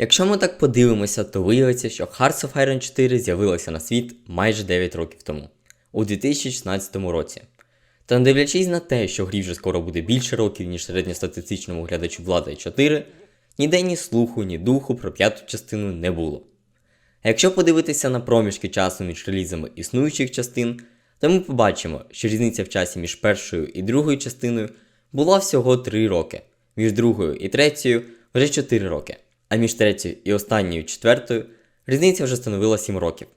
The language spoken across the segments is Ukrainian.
Якщо ми так подивимося, то виявиться, що Hearts of Iron 4 з'явилося на світ майже 9 років тому, у 2016 році. Та не дивлячись на те, що грі вже скоро буде більше років, ніж середньостатистичному глядачу Влада 4, ніде ні слуху, ні духу про п'яту частину не було. А якщо подивитися на проміжки часу між релізами існуючих частин, то ми побачимо, що різниця в часі між першою і другою частиною була всього 3 роки, між другою і третьою вже 4 роки, а між третьою і останньою четвертою різниця вже становила 7 років.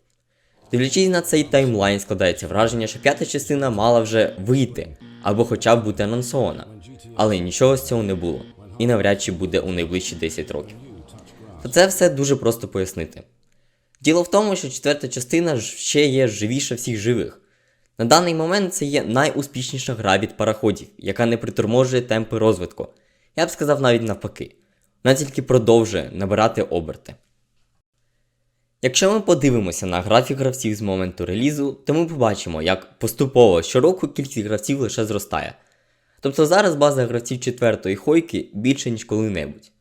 Дивлячись на цей таймлайн, складається враження, що п'ята частина мала вже вийти або хоча б бути анонсована, але нічого з цього не було, і навряд чи буде у найближчі 10 років. То це все дуже просто пояснити. Діло в тому, що четверта частина ще є живіша всіх живих. На даний момент це є найуспішніша гра від параходів, яка не приторможує темпи розвитку. Я б сказав навіть навпаки. Вона тільки продовжує набирати оберти. Якщо ми подивимося на графік гравців з моменту релізу, то ми побачимо, як поступово щороку кількість гравців лише зростає. Тобто зараз база гравців четвертої хойки більше, ніж коли-небудь.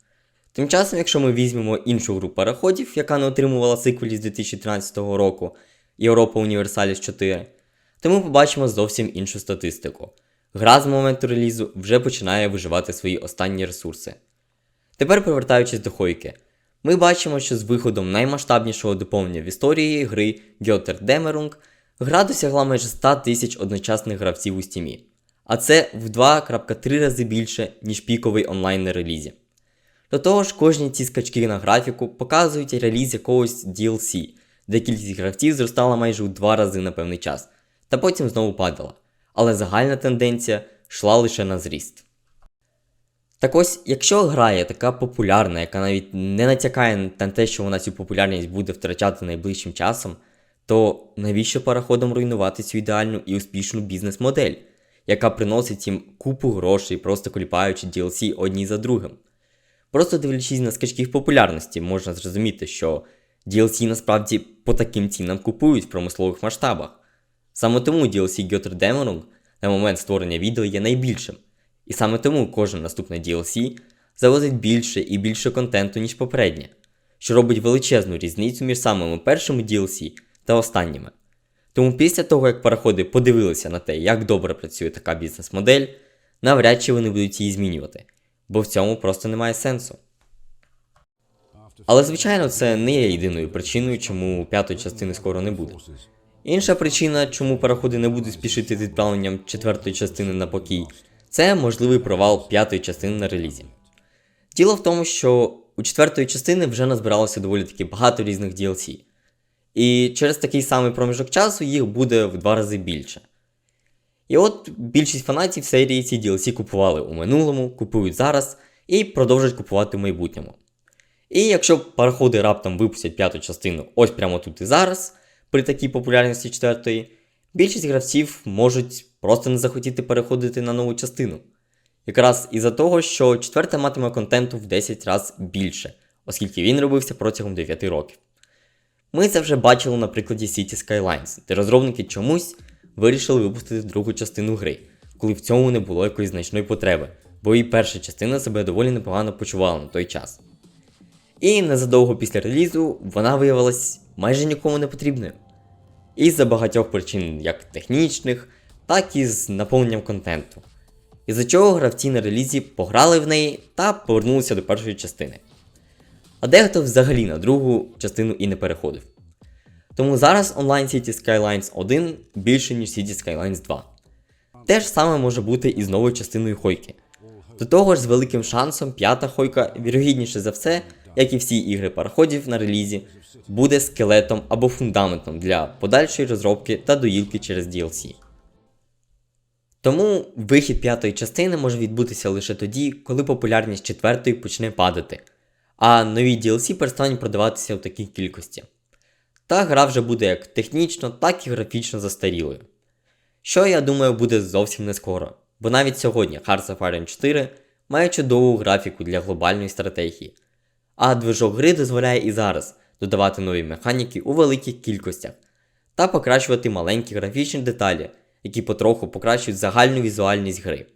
Тим часом, якщо ми візьмемо іншу гру параходів, яка не отримувала сиквелі з 2013 року Європа Універсаліс 4, то ми побачимо зовсім іншу статистику. Гра з моменту релізу вже починає виживати свої останні ресурси. Тепер повертаючись до Хойки, ми бачимо, що з виходом наймасштабнішого доповнення в історії гри Götter Dämmerung гра досягла майже 100 тисяч одночасних гравців у стімі, а це в 2.3 рази більше, ніж піковий онлайн на релізі. До того ж, кожні ці скачки на графіку показують реліз якогось DLC, де кількість гравців зростала майже у 2 рази на певний час, та потім знову падала. Але загальна тенденція йшла лише на зріст. Так ось, якщо гра є така популярна, яка навіть не натякає на те, що вона цю популярність буде втрачати найближчим часом, то навіщо параходам руйнувати цю ідеальну і успішну бізнес-модель, яка приносить їм купу грошей, просто кліпаючи DLC одні за другим? Просто дивлячись на скачки в популярності, можна зрозуміти, що DLC насправді по таким цінам купують в промислових масштабах. Саме тому DLC Götter Dämmerung на момент створення відео є найбільшим. І саме тому кожен наступний DLC завозить більше і більше контенту, ніж попереднє, що робить величезну різницю між самими першими DLC та останніми. Тому після того, як параходи подивилися на те, як добре працює така бізнес-модель, навряд чи вони будуть її змінювати, бо в цьому просто немає сенсу. Але, звичайно, це не є єдиною причиною, чому п'ятої частини скоро не буде. Інша причина, чому параходи не будуть спішити з відправленням четвертої частини на покій, це можливий провал п'ятої частини на релізі. Діло в тому, що у четвертої частини вже назбиралося доволі таки багато різних DLC. І через такий самий проміжок часу їх буде в два рази більше. І от більшість фанатів серії ці DLC купували у минулому, купують зараз і продовжують купувати в майбутньому. І якщо параходи раптом випустять п'яту частину ось прямо тут і зараз, при такій популярності четвертої, більшість гравців можуть просто не захотіти переходити на нову частину. Якраз із-за того, що четверта матиме контенту в 10 разів більше, оскільки він робився протягом 9 років. Ми це вже бачили на прикладі City Skylines, де розробники чомусь вирішили випустити другу частину гри, коли в цьому не було якоїсь значної потреби, бо і перша частина себе доволі непогано почувала на той час. І незадовго після релізу вона виявилась майже нікому не потрібною. І з-за багатьох причин, як технічних, так і з наповненням контенту. Із-за чого гравці на релізі пограли в неї та повернулися до першої частини. А дехто взагалі на другу частину і не переходив. Тому зараз онлайн City Skylines 1 більше, ніж City Skylines 2. Те ж саме може бути і з новою частиною Хойки. До того ж, з великим шансом п'ята Хойка, вірогідніше за все, як і всі ігри параходів на релізі, буде скелетом або фундаментом для подальшої розробки та доїлки через DLC. Тому вихід п'ятої частини може відбутися лише тоді, коли популярність четвертої почне падати, а нові DLC перестануть продаватися в такій кількості. Та гра вже буде як технічно, так і графічно застарілою. Що я думаю буде зовсім не скоро, бо навіть сьогодні Hearts of Iron 4 має чудову графіку для глобальної стратегії, а движок гри дозволяє і зараз додавати нові механіки у великих кількостях та покращувати маленькі графічні деталі, які потроху покращують загальну візуальність гри.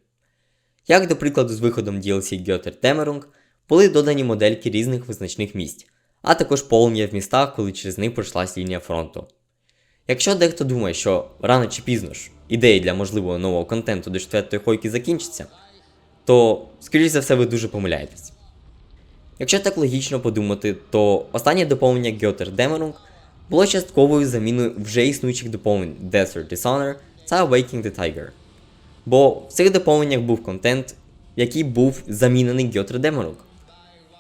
Як, до прикладу, з виходом DLC Götter Dämmerung були додані модельки різних визначних місць, а також полум'я в містах, коли через них пройшлась лінія фронту. Якщо дехто думає, що рано чи пізно ж ідеї для можливого нового контенту до четвертої хойки закінчаться, то, скоріш за все, ви дуже помиляєтесь. Якщо так логічно подумати, то останнє доповнення Götter Dämmerung було частковою заміною вже існуючих доповнень Desert Dishonor та Waking the Tiger. Бо в цих доповненнях був контент, який був замінений Götter Dämmerung.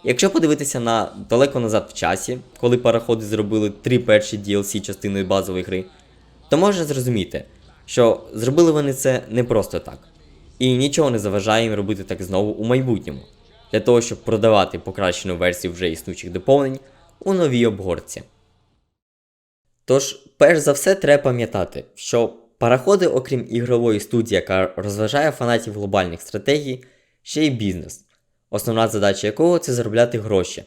Якщо подивитися на далеко назад в часі, коли параходи зробили три перші DLC частиною базової гри, то можна зрозуміти, що зробили вони це не просто так. І нічого не заважає їм робити так знову у майбутньому, для того, щоб продавати покращену версію вже існуючих доповнень у новій обгорці. Тож, перш за все, треба пам'ятати, що параходи, окрім ігрової студії, яка розважає фанатів глобальних стратегій, ще й бізнес, основна задача якого це заробляти гроші.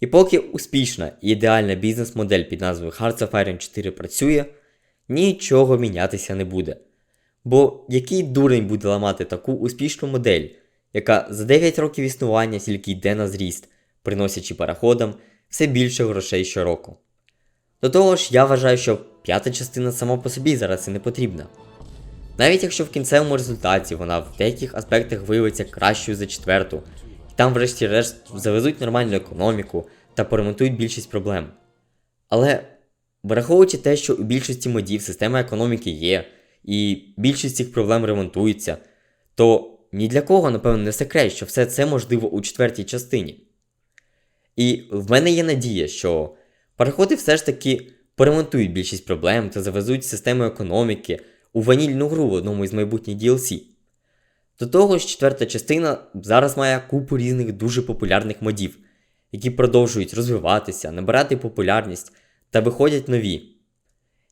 І поки успішна і ідеальна бізнес-модель під назвою Hearts of Iron 4 працює, нічого мінятися не буде. Бо який дурень буде ламати таку успішну модель, яка за 9 років існування тільки йде на зріст, приносячи параходам все більше грошей щороку. До того ж, я вважаю, що п'ята частина сама по собі зараз і не потрібна. Навіть якщо в кінцевому результаті вона в деяких аспектах виявиться кращою за четверту, і там, врешті-решт, завезуть нормальну економіку та поремонтують більшість проблем. Але враховуючи те, що у більшості модів система економіки є, і більшість цих проблем ремонтується, то ні для кого, напевно, не секрет, що все це можливо у четвертій частині. І в мене є надія, що параходи все ж таки поремонтують більшість проблем та завезуть систему економіки у ванільну гру в одному із майбутніх DLC. До того ж, четверта частина зараз має купу різних дуже популярних модів, які продовжують розвиватися, набирати популярність та виходять нові.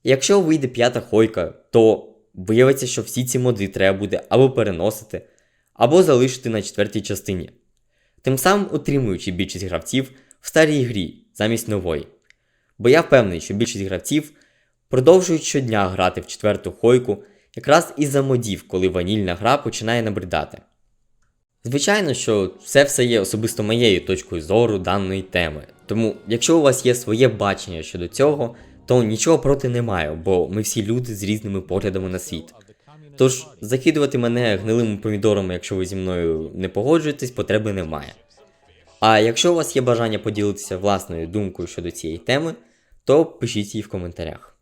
Якщо вийде п'ята хойка, то виявиться, що всі ці моди треба буде або переносити, або залишити на четвертій частині, тим самим утримуючи більшість гравців в старій грі замість нової. Бо я впевнений, що більшість гравців продовжують щодня грати в четверту хойку якраз із-за модів, коли ванільна гра починає набридати. Звичайно, що це все є особисто моєю точкою зору даної теми. Тому, якщо у вас є своє бачення щодо цього, то нічого проти немає, бо ми всі люди з різними поглядами на світ. Тож закидувати мене гнилими помідорами, якщо ви зі мною не погоджуєтесь, потреби немає. А якщо у вас є бажання поділитися власною думкою щодо цієї теми, то пишіть її в коментарях.